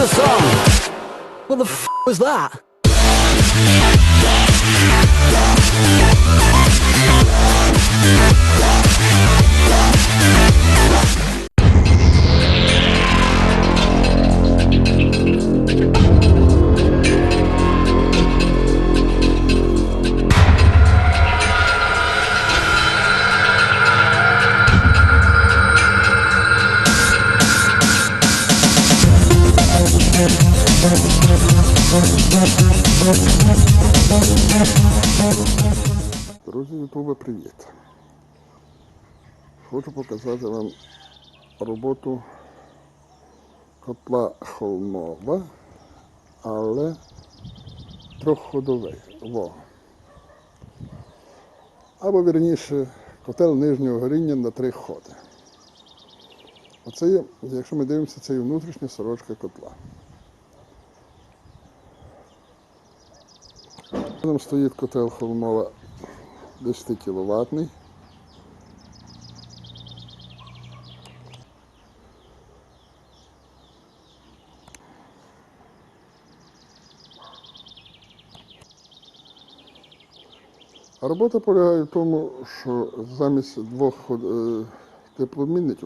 the song. What the f was that? Друзі Ютуба, привіт! Хочу показати вам роботу котла холмова, але трьохходовий. Во. Або вірніше котел нижнього горіння на три ходи. Оце якщо ми дивимося, це є внутрішня сорочка котла. Там стоїть котел холмова 10 кіловатний. А робота полягає в тому, що замість двох е,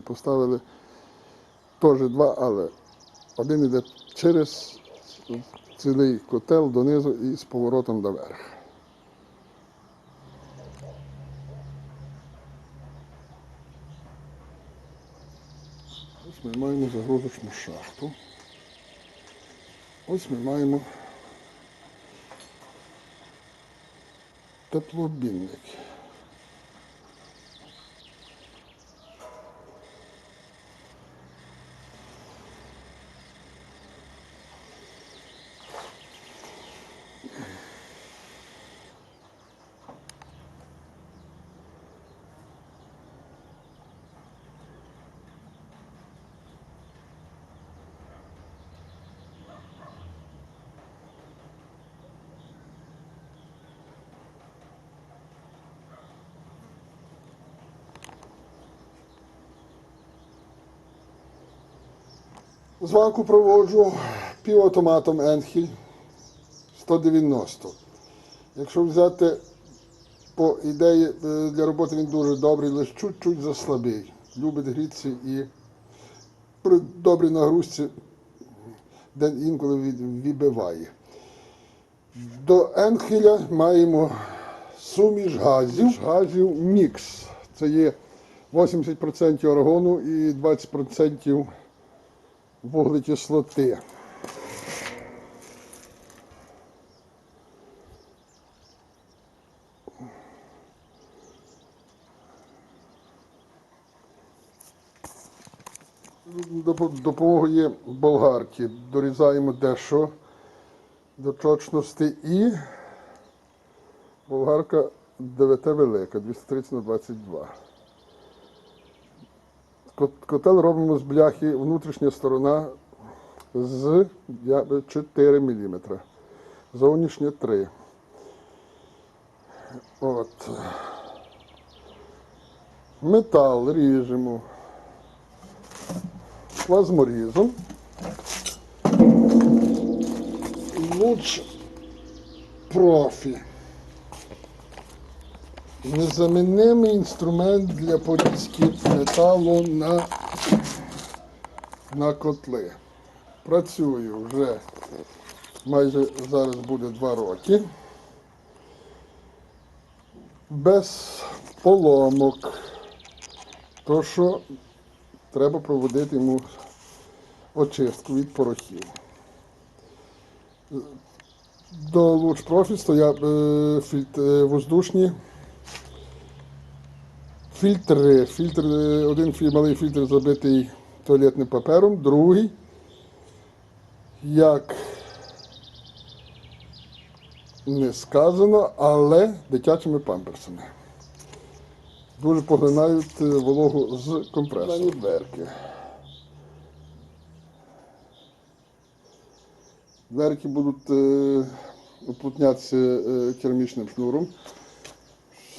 поставили теж два, але один йде через цілий котел донизу і з поворотом доверх. Ось ми маємо загрузочну шахту. Ось ми маємо теплообмінник. Званку проводжу півавтоматом Енхіль 190. Якщо взяти по ідеї е, для роботи він дуже добрий, лише чуть-чуть заслабий. Любить грітися і при добрій нагрузці де інколи відбиває. До Енхіля маємо суміш газів. Газів мікс. Це є 80% аргону і 20% вуглекислоти. Доп- Допомога є болгарки. Дорізаємо дещо до точності і болгарка 9 велика, 230 на 22. Кот- Котел робимо з бляхи, внутрішня сторона з 4 мм. Зовнішня 3. От. Метал ріжемо плазморізом. Луч профі. Незамінний інструмент для порізки металу на, на котли. Працюю вже майже зараз буде два роки. Без поломок. То, що треба проводити йому очистку від порохів. До луч профі стоять е, е, воздушні фільтри. Фільтр, е, один малий фільтр забитий туалетним папером, другий, як не сказано, але дитячими памперсами. Дуже поглинають е, вологу з компресора. Дверки. Дверки будуть е, уплотнятися е, керамічним шнуром.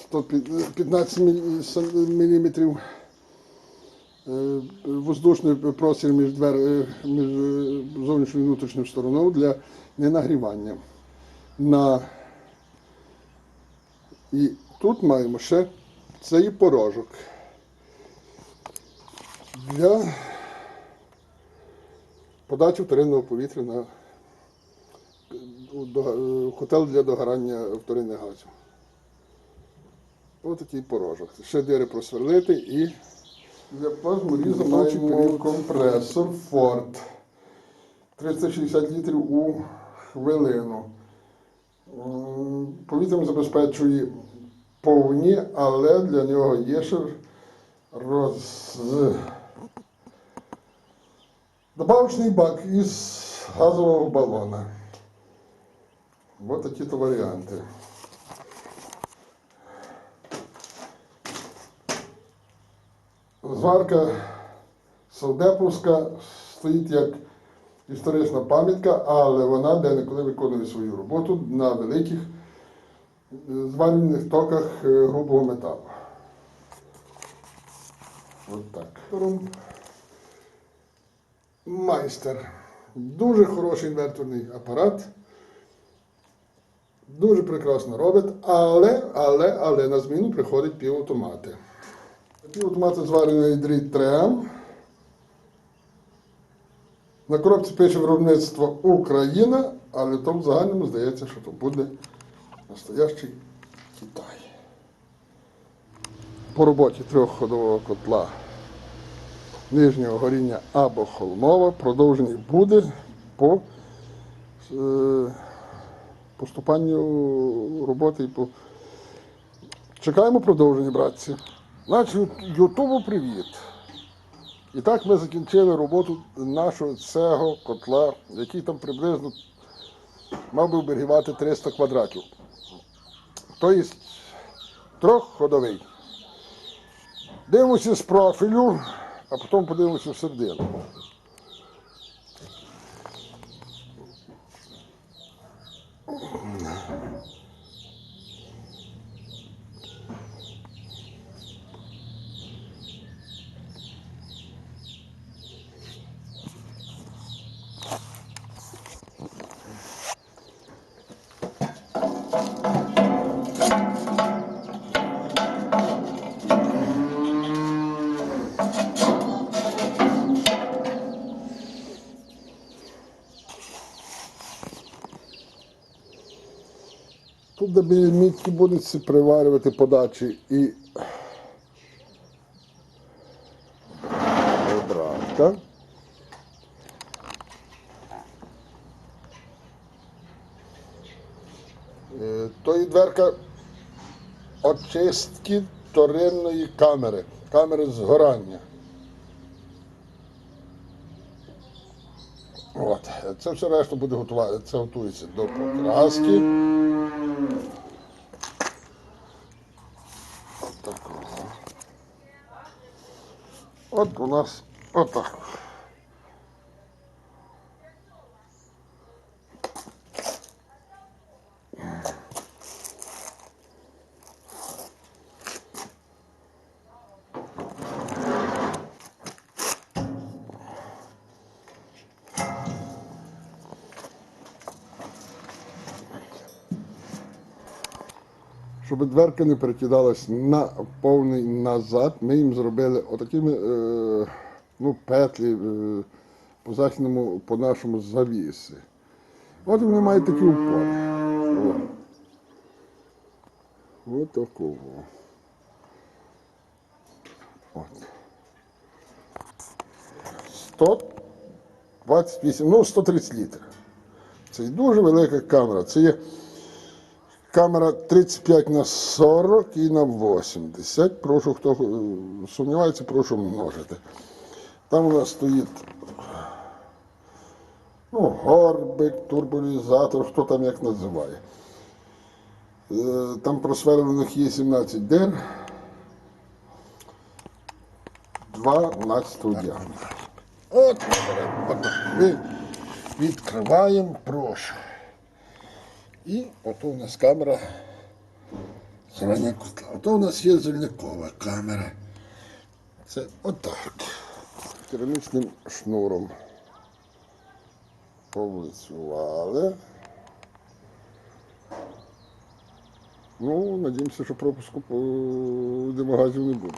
115 мм е, воздушний простір між, двер, е, між е, зовнішньою і внутрішньою стороною для ненагрівання. На... І тут маємо ще цей порожок для подачі вторинного повітря на е, е, котел для догорання вторинних газів. Ось такий порожок. Ще дири просверлити і для плазморізу маємо компресор Ford. 360 літрів у хвилину. Повітрям забезпечує повні, але для нього є ще роз... добавочний бак із газового балона. Ось такі то варіанти. Зварка Солдеповська стоїть як історична пам'ятка, але вона де-неколи виконує свою роботу на великих е, зварювальних токах е, грубого металу. От так. Майстер. Дуже хороший інверторний апарат. Дуже прекрасно робить, але, але, але на зміну приходять півавтомати. Півавтомати зварений дріт трем. На коробці пише виробництво Україна, але то в загальному здається, що то буде настоящий Китай. По роботі трьохходового котла нижнього горіння або холмова продовження буде по е, поступанню роботи і по. Чекаємо продовження, братці. Значить, Ютубу привіт. І так ми закінчили роботу нашого цього котла, який там приблизно мав би оберігати 300 квадратів. Тобто трьохходовий. Дивимося з профілю, а потім подивимося в середину. Де біля мітки будуть приварювати подачі і обратка. Е, То і дверка очистки вторинної камери, камери згорання. От, це все решта буде готувати. Це готується до покраски. От такого. От у нас отак. Щоб дверка не перекидалась на повний назад, ми їм зробили отакими е, ну, петлі е, по західному, по нашому завіси. От вони мають такі упори. О. От такого. От. 128, ну 130 літрів. Це дуже велика камера. Це є Камера 35 на 40 і на 80. Прошу, хто е, сумнівається, прошу множити. Там у нас стоїть ну, горбик, турболізатор, хто там як називає. Е, Там просверлених є 17 дир. 12 діаметра. От, відкриваємо, прошу. І ото у нас камера. Ото у нас є зільникова камера. Це отак. Керамічним шнуром. Повлицювали. Ну, надіємося, що пропуску по демагазів не буде.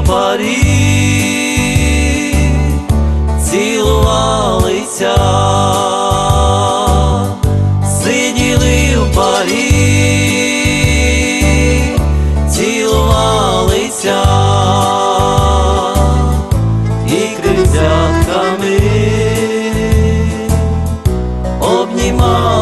у парі цілувалися, сиділи у парі, цілувалися і кривцятками обнімалися.